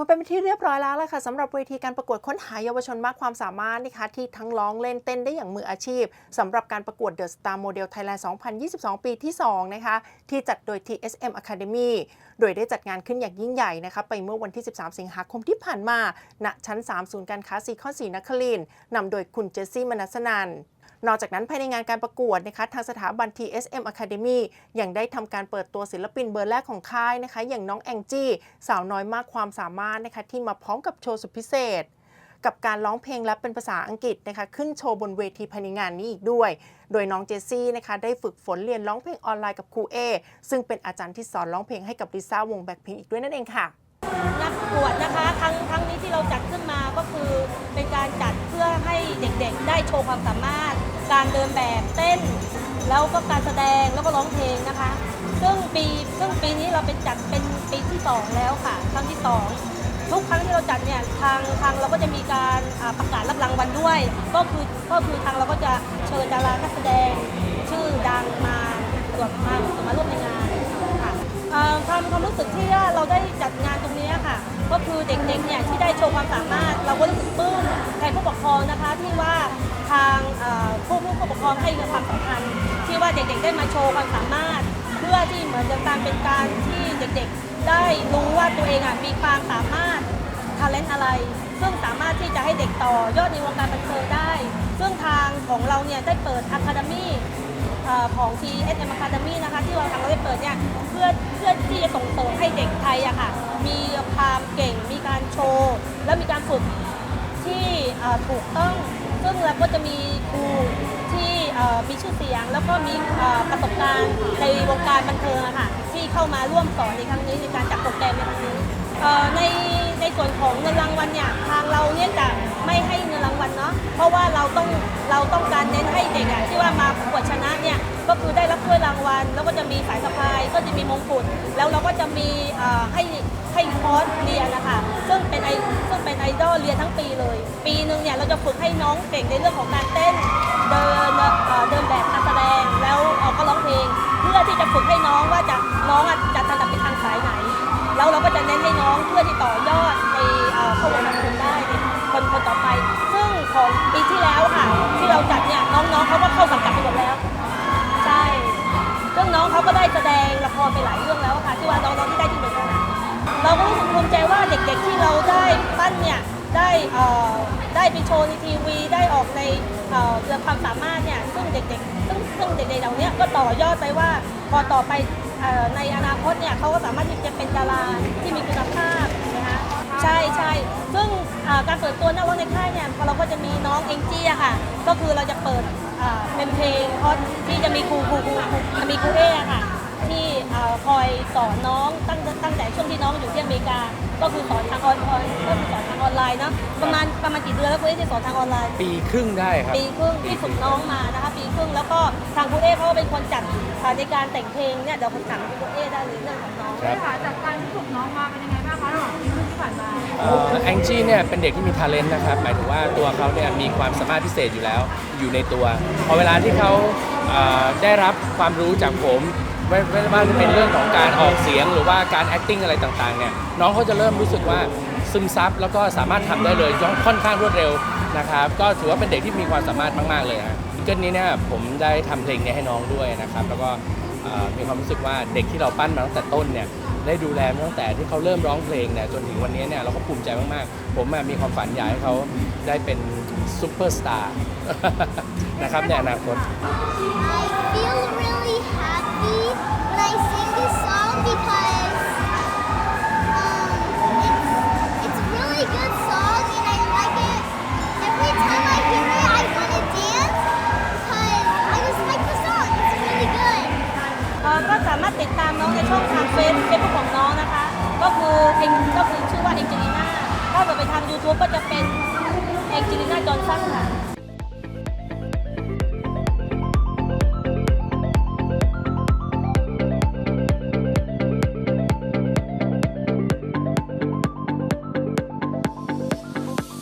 พอเป็นที่เรียบร้อยแล้วละค่ะสำหรับเวทีการประกวดค้นหาเยาวชนมากความสามารถนะคะที่ทั้งร้องเล่นเต้นได้อย่างมืออาชีพสำหรับการประกวด The Star Model Thailand 2022 ปีที่ 2 นะคะ ที่จัดโดย TSM Academy โดยได้จัดงานขึ้นอย่างยิ่งใหญ่นะคะ ไปเมื่อวันที่ 13 สิงหาคมที่ผ่านมาณชั้น 3 ศูนย์การค้าซีคอนสีนครินนำโดยคุณเจสซี่มนัสนัน นอกจากนั้นภายในงานการประกวดนะคะทางสถาบัน TSM Academy ยังได้ทำการเปิดตัวศิลปินเบอร์แรกของค่ายนะคะ อย่างน้องแองจี้สาวน้อยมากความสามารถนะคะที่มาพร้อมกับโชว์สุดพิเศษ กับการร้องเพลงและเป็นภาษาอังกฤษนะคะขึ้นโชว์บนเวทีภายในงานนี้อีกด้วย โดยน้องเจสซี่นะคะได้ฝึกฝนเรียนร้องเพลงออนไลน์กับครูเอซึ่งเป็นอาจารย์ที่สอนร้องเพลงให้กับลิซ่าวงแบ็คพิงอีกด้วยนั่นเองค่ะนักประกวดนะคะครั้งครั้งนี้ที่เราจัดขึ้นมาก็คือเป็นการจัดเพื่อให้เด็กๆ ได้โชว์ความสามารถ การเดินแบบเต้น แล้วก็การแสดงแล้วก็ร้องเพลงนะคะ ซึ่งปีซึ่งปีนี้เราเป็นจัดเป็นปีที่สองแล้วค่ะครั้งที่สองทุกครั้งที่เราจัดเนี่ยทางทางเราก็จะมีการประกาศรับรางวัลด้วย ก็คือก็คือทางเราก็จะเชิญดารานักแสดง ชื่อดังมาตรวจมาตรวจมาร่วมในงานค่ะความความรู้สึกที่ว่าเราได้จัดงานตรงนี้ค่ะ ก็คือเด็กๆเนี่ยที่ได้โชว์ความสามารถ เราก็รู้สึกปลื้มแทนผู้ปกครองนะคะที่ว่าทาง องให้ความสำคัญที่ว่าเด็กๆได้มาโชว์ความสามารถ เพื่อที่เหมือนจะการเป็นการที่เด็กๆได้รู้ว่าตัวเองอะมีความสามารถทาเลนต์อะไร ซึ่งสามารถที่จะให้เด็กต่อยอดในวงการบันเทิงได้ ซึ่งทางของเราเนี่ยได้เปิดอะคาเดมี่ของ TSM Academy นะคะที่เราทางเราได้เปิดเนี่ยเพื่อเพื่อที่จะส่งเสริมให้เด็กไทยอะค่ะมีความเก่งมีการโชว์ และมีการฝึกที่ถูกต้อง ซึ่งเราก็จะมี มีชื่อเสียง แล้วก็มีประสบการณ์ในวงการบันเทิงค่ะที่เข้ามาร่วมสอนในครั้งนี้ในการจัดโปรแกรมในครั้งนี้เอ่อในในส่วนของเงินรางวัลเนี่ยทางเราเนี่ยจะไม่ให้เงินรางวัลเนาะเพราะว่าเราต้องเราต้องการเน้นให้เด็กอะที่ว่ามาประกวดชนะเนี่ยก็คือได้รับถ้วยรางวัล แล้วก็จะมีสายสะพายก็จะมีมงกุฎแล้วเราก็จะมีให้ให้คอร์สเรียนนะคะซึ่งเป็นไอซึ่งเป็นไอดอลเรียนทั้งปีเลย ปีหนึ่งเนี่ยเราจะฝึกให้น้องเก่งในเรื่องของการเต้นเดิน พื่อที่จะฝึกให้น้องว่าจะน้องอะจะถนัดไปทางสายไหน แล้วเราก็จะเน้นให้น้องเพื่อที่ต่อยอดในเอ่อเข้าวงการบันเทิงได้ในคนคนต่อไป ซึ่งของปีที่แล้วค่ะ ที่เราจัดเนี่ยน้องๆเขาก็เข้าสังกัดไปหมดแล้ว ใช่ซึ่งน้องเขาก็ได้แสดงละครไปหลายเรื่องแล้วค่ะที่ว่าน้องๆที่ได้ที่หนึ่งนเราก็รู้สึกภูมิใจว่าเด็กๆที่เราได้ปั้นเนี่ยได้ได้ไปโชว์ในทีวีได้ออกใน เอ่อเรื่องความสามารถเนี่ยซึ่งเด็กๆซึ่งซึ่งเด็กๆเหล่านี้ก็ต่อยอดไปว่าพอต่อไปเอ่อในอนาคตเนี่ยเขาก็สามารถที่จะเป็นดาราที่มีคุณภาพนะคะใช่ใช่ซึ่งเอ่อการเปิดตัวนักร้องในค่ายเนี่ยพอเราก็จะมีน้องเองจี้อะค่ะก็คือเราจะเปิดเอ่อเป็นเพลงคอร์สที่จะมีครูครูครูครูจะมีครู สอนน้องตั้งตั้งแต่ช่วงที่น้องอยู่ที่อเมริกา ก็คือสอนทางออนออนก็คือสอนทางออนไลน์เนาะประมาณประมาณกี่เดือนแล้วคุณเอ๊ที่สอนทางออนไลน์ ปีครึ่งได้ครับ ปีครึ่งที่ฝึกน้องมานะคะปีครึ่งแล้วก็ทางคุณเอ๊เขาก็เป็นคนจัดอ่าในการแต่งเพลงเนี่ยเดี๋ยวผมถามคุณเอ๊ได้เลยเรื่องของน้องครับ ค่ะจากการที่ฝึกน้องมาเป็นยังไงบ้างคะระหว่างปีครึ่งที่ผ่านมาแองจี้เนี่ยเป็นเด็กที่มีท ALENT นะครับหมายถึงว่าตัวเขาเนี่ยมีความสามารถพิเศษอยู่แล้วอยู่ในตัวพอเวลาที่เขาเอ่อได้รับความรู้จากผม ไม่ไม่ว่าจะเป็นเรื่องของการออกเสียงหรือว่าการ acting อะไรต่างๆเนี่ยน้องเขาจะเริ่มรู้สึกว่าซึมซับแล้วก็สามารถทำได้เลยค่อนข้างรวดเร็วนะครับก็ถือว่าเป็นเด็กที่มีความสามารถมาก ๆ เลยฮะซิงเกิลนี้เนี่ยผมได้ทำเพลงนี้ให้น้องด้วยนะครับแล้วก็มีความรู้สึกว่าเด็กที่เราปั้นมาตั้งแต่ต้นเนี่ยได้ดูแลตั้งแต่ที่เขาเริ่มร้องเพลงเนี่ยจนถึงวันนี้เนี่ยเราก็ภูมิใจมากๆ ผมมีความฝันอยากให้เขาได้เป็นซูเปอร์สตาร์นะครับในอนาคต งก็คือชื่อว่าเองเจลิน่าถ้าเกิดไปทาง YouTube ก็จะเป็นเองเจลิน่าจอห์นสันค่ะ